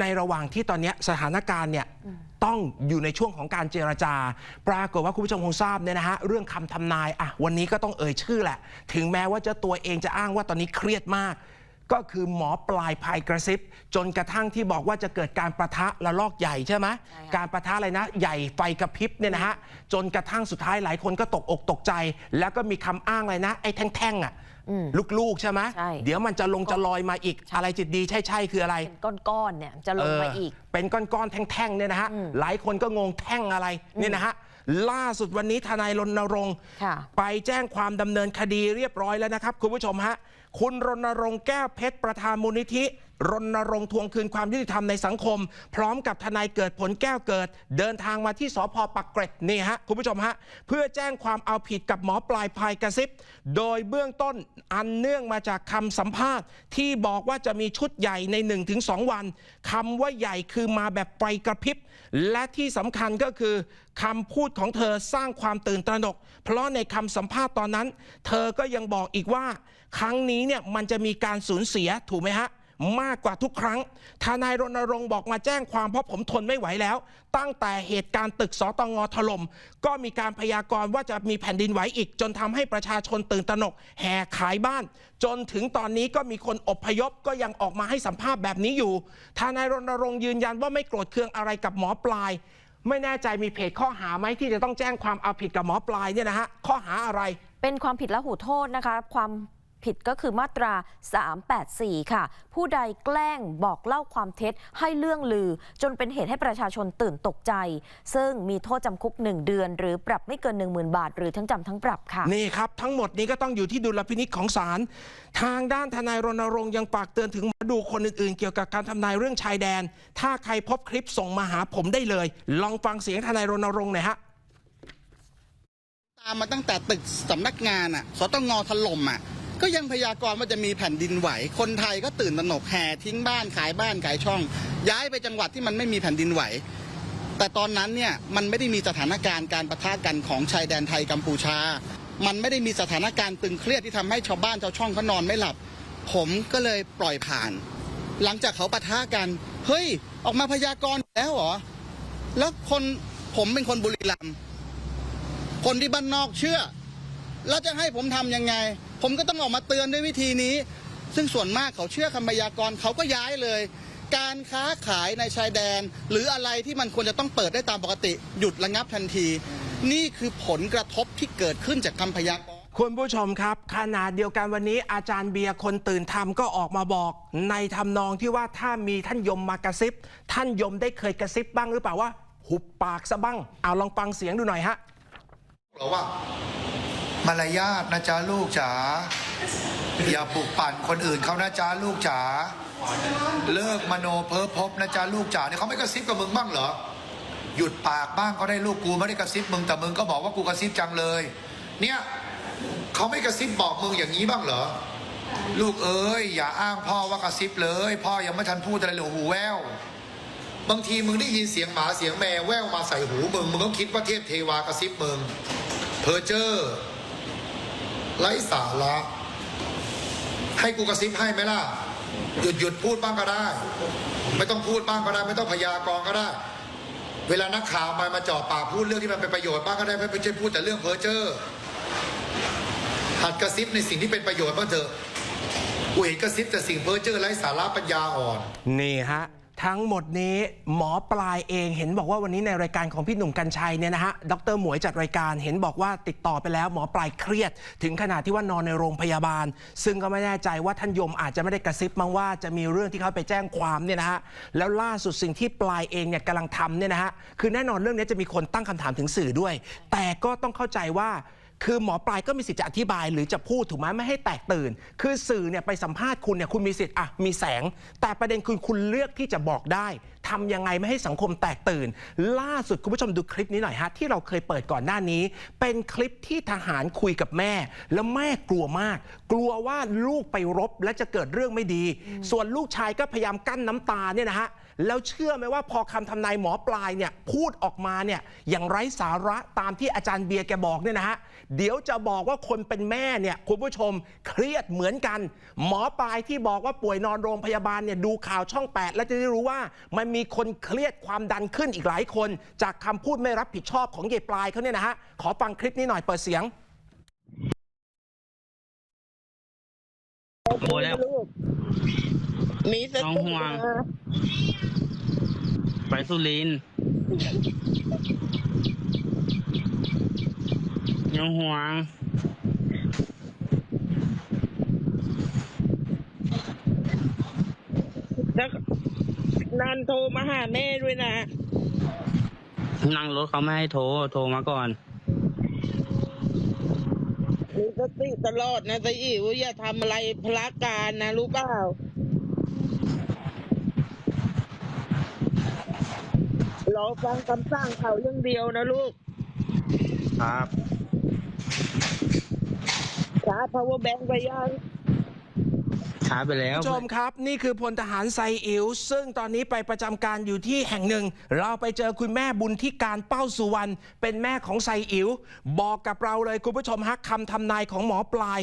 ในระหว่างที่ตอนเนี้ยสถานการณ์เนี่ยต้องอยู่ในช่วงของการเจรจา ปรากฏว่าคุณผู้ชมคงทราบเนี่ยนะฮะเรื่องคำทำนายอะวันนี้ก็ต้องเอ่ยชื่อแหละ ถึงแม้ว่าเจ้าตัวเองจะอ้างว่าตอนนี้เครียดมาก ก็คือหมอปลายภายกระซิบ จนกระทั่งที่บอกว่าจะเกิดการประทะระลอกใหญ่ใช่ไหมใช่ค่ะการประทะอะไรนะ ใหญ่ไฟกระพริบเนี่ยนะฮะจนกระทั่งสุดท้ายหลายคนก็ตกอกตกใจ แล้วก็มีคำอ้างอะไรนะ ไอ้แท่งๆอะลูกๆใช่ไหมใช่เดี๋ยวมันจะลงจะลอยมาอีกอะไรจิตดีใช่ๆคืออะไรเป็นก้อนๆเนี่ยจะลงมาอีกเเป็นก้อนๆแท่งๆเนี่ยนะฮะหลายคนก็งงแท่งอะไรเนี่ยนะฮะล่าสุดวันนี้ทนายรณรงค์ค่ะไปแจ้งความดำเนินคดีเรียบร้อยแล้วนะครับ คุณผู้ชมฮะ คุณรณรงค์แก้วเพชรประธานมูลนิธิ รณรงค์ทวงคืนความยุติธรรมในสังคม พร้อมกับทนายเกิดผลแก้วเกิด เดินทางมาที่สพปักเกร็ดนี่ฮะคุณผู้ชมฮะเพื่อแจ้งความเอาผิดกับหมอปลายภายกระซิบ โดยเบื้องต้นอันเนื่องมาจากคำสัมภาษณ์ ที่บอกว่าจะมีชุดใหญ่ใน 1-2 วันคำว่าใหญ่คือมาแบบไฟกระพริบ และที่สำคัญก็คือคำพูดของเธอสร้างความตื่นตระหนก เพราะในคำสัมภาษณ์ตอนนั้น เธอก็ยังบอกอีกว่า ครั้งนี้เนี่ยมันจะมีการสูญเสียถูกไหมฮะ มากกว่าทุกครั้ง ทนายรณรงค์บอกมาแจ้งความเพราะผมทนไม่ไหวแล้ว ตั้งแต่เหตุการณ์ตึกสตงถล่มก็มีการพยากรณ์ว่าจะมีแผ่นดินไหวอีก จนทำให้ประชาชนตื่นตระหนก แห่ขายบ้าน จนถึงตอนนี้ก็มีคนอพยพก็ยังออกมาให้สัมภาษณ์แบบนี้อยู่ ทนายรณรงค์ยืนยันว่าไม่โกรธเคืองอะไรกับหมอปลาย ไม่แน่ใจมีเพจข้อหาไหมที่จะต้องแจ้งความเอาผิดกับหมอปลายเนี่ยนะฮะข้อหาอะไรเป็นความผิดและหูโทษนะคะ ความ ผิดก็คือมาตรา 384 ค่ะ ผู้ใดแกล้งบอกเล่าความเท็จให้เรื่องลือ จนเป็นเหตุให้ประชาชนตื่นตกใจ ซึ่งมีโทษจำคุก 1 เดือน หรือปรับไม่เกิน 10,000 บาท หรือทั้งจำทั้งปรับค่ะ นี่ครับ ทั้งหมดนี้ก็ต้องอยู่ที่ดุลพินิจของศาลทางด้านทนายรณรงค์ยังฝากเตือนถึงหมอดูคนอื่นๆ เกี่ยวกับการทำนายเรื่องชายแดน ถ้าใครพบคลิปส่งมาหาผมได้เลย ลองฟังเสียงทนายรณรงค์หน่อยฮะตามมาตั้งแต่ตึกสำนักงานอะ สตงถล่มอะ ก็ยังพยากรณ์ว่าจะมีแผ่นดินไหว คนไทยก็ตื่นตระหนกแห่ทิ้งบ้านขายบ้านขายช่อง ย้ายไปจังหวัดที่มันไม่มีแผ่นดินไหว แต่ตอนนั้นเนี่ยมันไม่ได้มีสถานการณ์การประทะกันของชายแดนไทยกัมพูชา มันไม่ได้มีสถานการณ์ตึงเครียดที่ทำให้ชาวบ้านชาวช่องเขานอนไม่หลับ ผมก็เลยปล่อยผ่าน หลังจากเขาปะทะกัน เฮ้ย ออกมาพยากรณ์แล้วเหรอ แล้วคนผมเป็นคนบุรีรัมย์คนที่บ้านนอกเชื่อ แล้วจะให้ผมทำยังไง ผมก็ต้องออกมาเตือนด้วยวิธีนี้ ซึ่งส่วนมากเขาเชื่อคำพยากรณ์เขาก็ย้ายเลย การค้าขายในชายแดน หรืออะไรที่มันควรจะต้องเปิดได้ตามปกติ หยุดระงับทันที นี่คือผลกระทบที่เกิดขึ้นจากคำพยากรณ์คุณผู้ชมครับขนาดเดียวกันวันนี้อาจารย์เบียร์คนตื่นธรรมก็ออกมาบอก ในทำนองที่ว่าถ้ามีท่านยมมากระซิบ ท่านยมได้เคยกระซิบบ้างหรือเปล่าว่า หุบปากซะบ้างเอาลองฟังเสียงดูหน่อยฮะหรอว่า มารยาทนะจ๊ะลูกจ๋าอย่าปลุกปั่นคนอื่นเขานะจ๊ะลูกจ๋าเลิกมโนเพ้อพบนะจ๊ะลูกจ๋าเนี่ยเขาไม่กระซิบกับมึงบ้างเหรอหยุดปากบ้างก็ได้ลูกกูไม่ได้กระซิบมึงแต่มึงก็บอกว่ากูกระซิบจังเลย เนี่ยเขาไม่กระซิบบอกมึงอย่างนี้บ้างเหรอลูกเอ้ยอย่าอ้างพ่อว่ากระซิบเลย พ่อยังไม่ทันพูดอะไรเลยหูแววบางทีมึงได้ยินเสียงหมาเสียงแมวแววมาใส่หูมึงมึงก็คิดว่าเทพเทวากระซิบมึงเพอเจอร์ ไร้สาระ ให้กูกระซิบให้ไหมล่ะ หยุดหยุดพูดบ้างก็ได้ ไม่ต้องพูดบ้างก็ได้ ไม่ต้องพยากรณ์ก็ได้ เวลานักข่าวมามาจ่อปากพูดเรื่องที่มันเป็นประโยชน์บ้างก็ได้ไม่ใช่พูดแต่เรื่องเพอเจอร์หัดกระซิบในสิ่งที่เป็นประโยชน์บ้างเถอะกูเห็นกระซิบแต่สิ่งเพ้อเจอร์ไร้สาระปัญญาอ่อน นี่ฮะ ทั้งหมดนี้หมอปลายเองเห็นบอกว่าวันนี้ในรายการของพี่หนุ่มกัญชัยเนี่ยนะฮะดรหมวยจัดรายการเห็นบอกว่าติดต่อไปแล้วหมอปลายเครียด ถึงขนาดที่ว่านอนในโรงพยาบาล ซึ่งก็ไม่แน่ใจว่าท่านยมอาจจะไม่ได้กระซิบมั้งว่าจะมีเรื่องที่เขาไปแจ้งความเนี่ยนะฮะแล้วล่าสุดสิ่งที่ปลายเองเนี่ยกำลังทำเนี่ยนะฮะคือแน่นอนเรื่องนี้จะมีคนตั้งคำถามถึงสื่อด้วย แต่ก็ต้องเข้าใจว่า คือหมอปลายก็มีสิทธิ์จะอธิบายหรือจะพูดถูกไหมไม่ให้แตกตื่น คือสื่อเนี่ยไปสัมภาษณ์คุณเนี่ยคุณมีสิทธิ์อะมีแสง แต่ประเด็นคือคุณเลือกที่จะบอกได้ทำยังไงไม่ให้สังคมแตกตื่น ล่าสุดคุณผู้ชมดูคลิปนี้หน่อยฮะที่เราเคยเปิดก่อนหน้านี้ เป็นคลิปที่ทหารคุยกับแม่ แล้วแม่กลัวมาก กลัวว่าลูกไปรบและจะเกิดเรื่องไม่ดี ส่วนลูกชายก็พยายามกั้นน้ำตาเนี่ยนะฮะ แล้วเชื่อไหมว่าพอคำทำนายหมอปลายเนี่ยพูดออกมาเนี่ยอย่างไร้สาระตามที่อาจารย์เบียร์แกบอกเนี่ยนะฮะเดี๋ยวจะบอกว่าคนเป็นแม่เนี่ยคุณผู้ชมเครียดเหมือนกัน หมอปลายที่บอกว่าป่วยนอนโรงพยาบาลเนี่ยดูข่าวช่อง 8 แล้วจะได้รู้ว่ามันมีคนเครียดความดันขึ้นอีกหลายคน จากคำพูดไม่รับผิดชอบของเยายปลายเขาเนี่ยนะฮะขอฟังคลิปนี้หน่อยเปิดเสียงโบแล้ว มีสน้องติห่วง นะไปสุรินทร์ยังห่วง แล้วนันโทรมาหาแม่ด้วยนะ นั่งรถเขาไม่ให้โทร โทรมาก่อน มีสติตลอดนะตาอิ๋วอย่าทำอะไรพละการนะรู้เปล่า รอฟังคำสั่งเขาอย่างเดียวนะลูกครับชาร์จ power bank ไปยังช้าไปแล้ว ผู้ชมครับ นี่คือพลทหารไซอิ๋วซึ่งตอนนี้ไปประจำการอยู่ที่แห่งหนึ่ง เราไปเจอคุณแม่บุญที่การเป้าสุวรรณเป็นแม่ของไซอิ๋วบอกกับเราเลยคุณผู้ชมฮักคำทำนายของหมอปลาย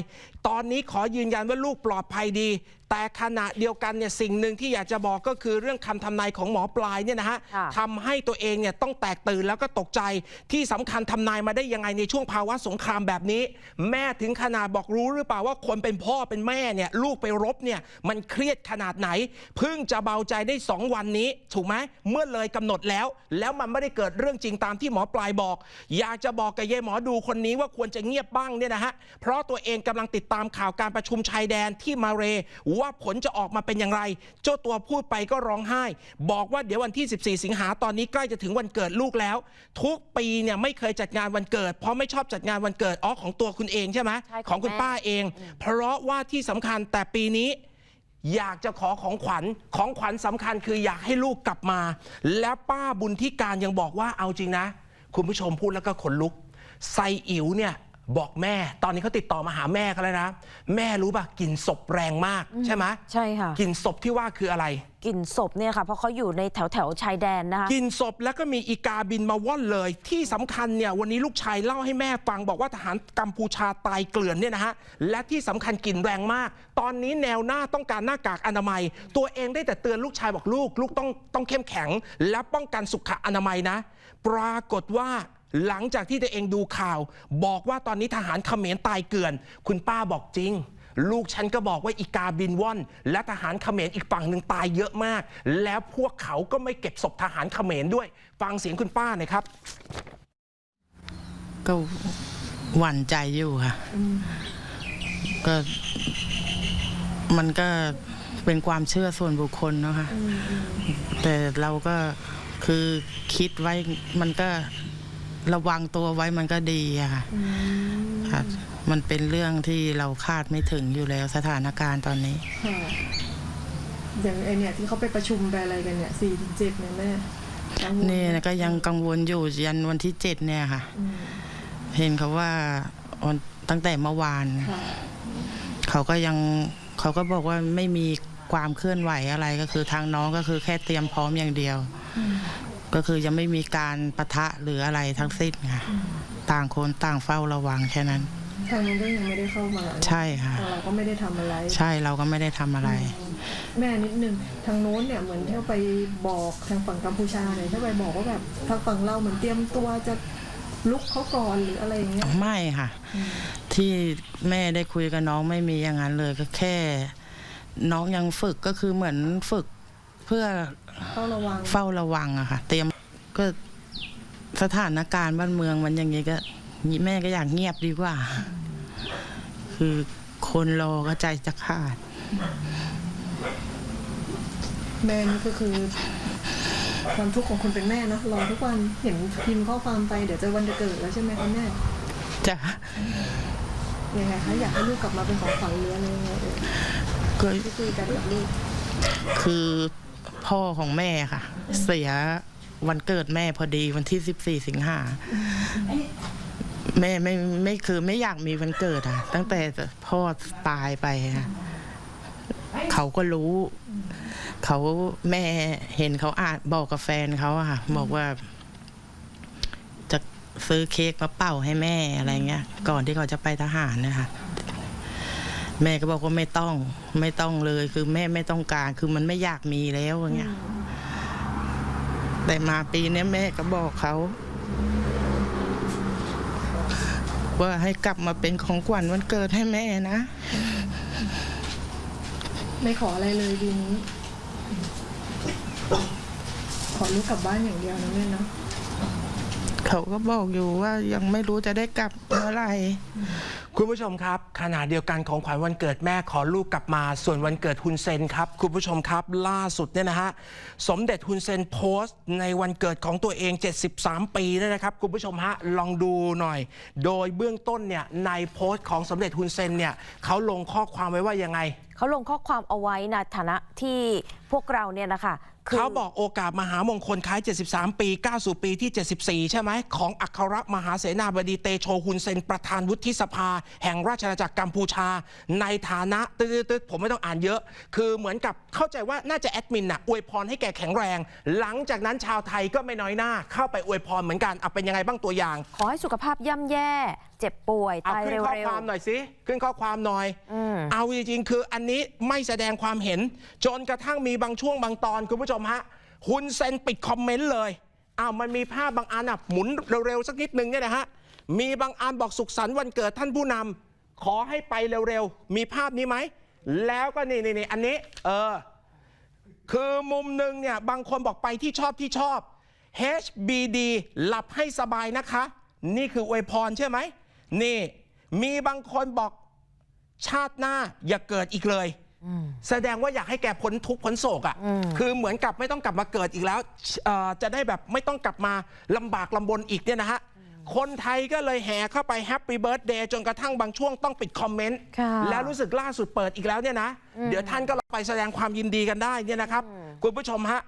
ตอนนี้ขอยืนยันว่าลูกปลอดภัยดี แต่ขณะเดียวกันเนี่ยสิ่งหนึ่งที่อยากจะบอกก็คือเรื่องคำทำนายของหมอปลายเนี่ยนะฮะค่ะทำให้ตัวเองเนี่ยต้องแตกตื่นแล้วก็ตกใจที่สำคัญทำนายมาได้ยังไงในช่วงภาวะสงครามแบบนี้ แม่ถึงขนาดบอกรู้หรือเปล่าว่าคนเป็นพ่อเป็นแม่เนี่ยลูกไปรบเนี่ยมันเครียดขนาดไหนเพิ่งจะเบาใจได้ 2 วันนี้ ถูกไหมเมื่อเลยกำหนดแล้ว แล้วมันไม่ได้เกิดเรื่องจริงตามที่หมอปลายบอก อยากจะบอกกับยายหมอดูคนนี้ว่าควรจะเงียบบ้างเนี่ยนะฮะเพราะตัวเองกำลังติดตามข่าวการประชุมชายแดนที่มาเรว่าผลจะออกมาเป็นอย่างไร เจ้าตัวพูดไปก็ร้องไห้ บอกว่าเดี๋ยววันที่ 14 สิงหาตอนนี้ใกล้จะถึงวันเกิดลูกแล้ว ทุกปีเนี่ยไม่เคยจัดงานวันเกิด เพราะไม่ชอบจัดงานวันเกิดอ๋อของตัวคุณเองใช่ไหมใช่ของของคุณแม่ ป้าเอง เพราะว่าที่สำคัญแต่ปีนี้ อยากจะขอของขวัญของขวัญสำคัญคืออยากให้ลูกกลับมา และป้าบุญที่การยังบอกว่าเอาจริงนะ คุณผู้ชมพูดแล้วก็ขนลุกไซอิ๋วเนี่ย บอกแม่ ตอนนี้เขาติดต่อมาหาแม่เขาแล้วนะ แม่รู้ป่ะกลิ่นศพแรงมากใช่ไหมใช่ค่ะกลิ่นศพที่ว่าคืออะไรกลิ่นศพเนี่ยค่ะเพราะเขาอยู่ในแถวแถวๆชายแดนนะคะกลิ่นศพแล้วก็มีอีกาบินมาว่อนเลย ที่สำคัญเนี่ยวันนี้ลูกชายเล่าให้แม่ฟังบอกว่าทหารกัมพูชาตายเกลื่อนเนี่ยนะฮะและที่สำคัญกลิ่นแรงมาก ตอนนี้แนวหน้าต้องการหน้ากากอนามัย ตัวเองได้แต่เตือนลูกชายบอกลูก ลูกต้องต้องเข้มแข็ง และป้องกันสุขอนามัยนะ ปรากฏว่า หลังจากที่ตัวเองดูข่าว บอกว่าตอนนี้ทหารเขมรตายเกลื่อน คุณป้าบอกจริง ลูกฉันก็บอกว่าอีกาบินว่อน และทหารเขมรอีกฝั่งหนึ่งตายเยอะมาก แล้วพวกเขาก็ไม่เก็บศพทหารเขมรด้วย ฟังเสียงคุณป้าหน่อยครับ ก็หวั่นใจอยู่ค่ะ ก็มันก็เป็นความเชื่อส่วนบุคคลนะคะแต่เราก็คือคิดไว้มันก็ ระวังตัวไว้มันก็ดีอะค่ะค่ะมันเป็นเรื่องที่เราคาดไม่ถึงอยู่แล้วสถานการณ์ตอนนี้ ค่ะอย่างไอเนี่ยที่เขาไปประชุมไปอะไรกันเนี่ยสี่ถึงเจ็ดเนี่ยแม่กังวลไหมนี่นะก็ยังกังวลอยู่ยันวันที่เจ็ดเนี่ยค่ะ อืมเห็นเขาว่าวันตั้งแต่เมื่อวาน ค่ะเขาก็ยังเขาก็บอกว่าไม่มีความเคลื่อนไหวอะไรก็คือทางน้องก็คือแค่เตรียมพร้อมอย่างเดียว ก็คือยังไม่มีการปะทะหรืออะไรทั้งสิ้นค่ะ ต่างคนต่างเฝ้าระวังแค่นั้น ทางนั้นก็ยังไม่ได้เข้ามาใช่ค่ะทางเราก็ไม่ได้ทำอะไร ใช่เราก็ไม่ได้ทำอะไร แม่นิดนึงทางโน้นเนี่ยเหมือนที่ไปบอกทางฝั่งกัมพูชาเนี่ยถ้าไปบอกว่าแบบทางฝั่งเราเหมือนเตรียมตัวจะลุกเขาก่อนหรืออะไรอย่างเงี้ย ไม่ค่ะ ที่แม่ได้คุยกับน้องไม่มีอย่างนั้นเลยก็แค่ น้องยังฝึกก็คือเหมือนฝึก เพื่อเฝ้าระวังเฝ้าระวังอะค่ะ เตรียมก็สถานการณ์บ้านเมืองมันอย่างนี้ก็แม่ก็อยากเงียบดีกว่า คือคนรอก็ใจจะขาด แม่นี่ก็คือความทุกข์ของคนเป็นแม่นะรอทุกวันเห็นพิมพ์ข้อความไปเดี๋ยวจะวันจะเกิดแล้วใช่ไหมคะแม่จะยังไงคะอยากให้ลูกกลับมาเป็นของขวัญหรืออะไรยังไงเอ่ยก็ที่คุยกันกับลูกคือ พ่อของแม่ค่ะ เสียวันเกิดแม่พอดีวันที่สิบสี่สิงหาแม่ไม่ไม่คือไม่อยากมีวันเกิดอะ ตั้งแต่พ่อตายไปค่ะเขาก็รู้ เขาแม่เห็นเขาอ่านบอกกับแฟนเขาอะค่ะบอกว่า จะซื้อเค้กมาเป่าให้แม่อะไรเงี้ย ก่อนที่เขาจะไปทหารนะคะ แม่ก็บอกว่าไม่ต้องไม่ต้องเลยคือแม่ไม่ต้องการคือมันไม่อยากมีแล้วอย่างเงี้ยแต่มาปีนี้แม่ก็บอกเขา ว่าให้กลับมาเป็นของขวัญวันเกิดให้แม่นะ ไม่ขออะไรเลยปีนี้ ขอลูกกลับบ้านอย่างเดียวนะแม่เนาะ เขาก็บอกอยู่ว่ายังไม่รู้จะได้กลับเมื่อไหร่คุณผู้ชมครับขณะเดียวกันของขวัญวันเกิดแม่ขอลูกกลับมา ส่วนวันเกิดฮุนเซนครับ คุณผู้ชมครับ ล่าสุดเนี่ยนะฮะสมเด็จฮุนเซนโพสต์ ในวันเกิดของตัวเอง 73 ปีเนี่ยนะครับ คุณผู้ชมฮะลองดูหน่อย โดยเบื้องต้นเนี่ยในโพสต์ของสมเด็จฮุนเซนเนี่ยเขาลงข้อความไว้ว่ายังไง เขาลงข้อความเอาไว้ในฐานะที่พวกเราเนี่ยนะคะคื เขาบอกโอกาสมหามงคลคล้าย 73 ปีก้าวสู่ปีที่ 74 ใช่ไหม ของอัครมหาเสนาบดีเตโชฮุนเซน ประธานวุฒิสภา แห่งราชอาณาจักรกัมพูชา ในฐานะตืดๆผมไม่ต้องอ่านเยอะ คือเหมือนกับเข้าใจว่าน่าจะแอดมินน่ะอวยพรให้แกแข็งแรง หลังจากนั้นชาวไทยก็ไม่น้อยหน้า เข้าไปอวยพรเหมือนกันเอาเป็นยังไงบ้างตัวอย่าง ขอให้สุขภาพย่ำแย่ เจ็บป่วยเอาตายขึ้นเร็วข้อความหน่อยสิขึ้นข้อความหน่อยอืม เอาจริงๆ คืออันนี้ไม่แสดงความเห็น จนกระทั่งมีบางช่วงบางตอน คุณผู้ชมฮะฮุนเซนปิดคอมเมนต์เลยอ้าวมันมีภาพบางอันอะหมุนเร็วๆ สักนิดนึงเนี่ยนะฮะ มีบางอันบอกสุขสันต์วันเกิดท่านผู้นำขอให้ไปเร็วๆ มีภาพนี้ไหม แล้วก็นี่นี่อันนี้ เออ คือมุมหนึ่งเนี่ย บางคนบอกไปที่ชอบที่ชอบ HBD หลับให้สบายนะคะ นี่คืออวยพรใช่ไหม นี่ มีบางคนบอกชาติหน้าอย่าเกิดอีกเลย แสดงว่าอยากให้แกพ้นทุกข์พ้นโศกอะ่ะ คือเหมือนกับไม่ต้องกลับมาเกิดอีกแล้วเอ่อจะได้แบบไม่ต้องกลับมาลำบากลำบนอีกเนี่ยนะฮะคนไทยก็เลยแห่เข้าไปแฮปปี้เบิร์ดเดย์จนกระทั่งบางช่วงต้องปิดคอมเมนต์ค่ะแล้วรู้สึกล่าสุดเปิดอีกแล้วเนี่ยนะ เดี๋ยวท่านก็ไปแสดงความยินดีกันได้เนี่ยนะครับ คุณผู้ชมฮะ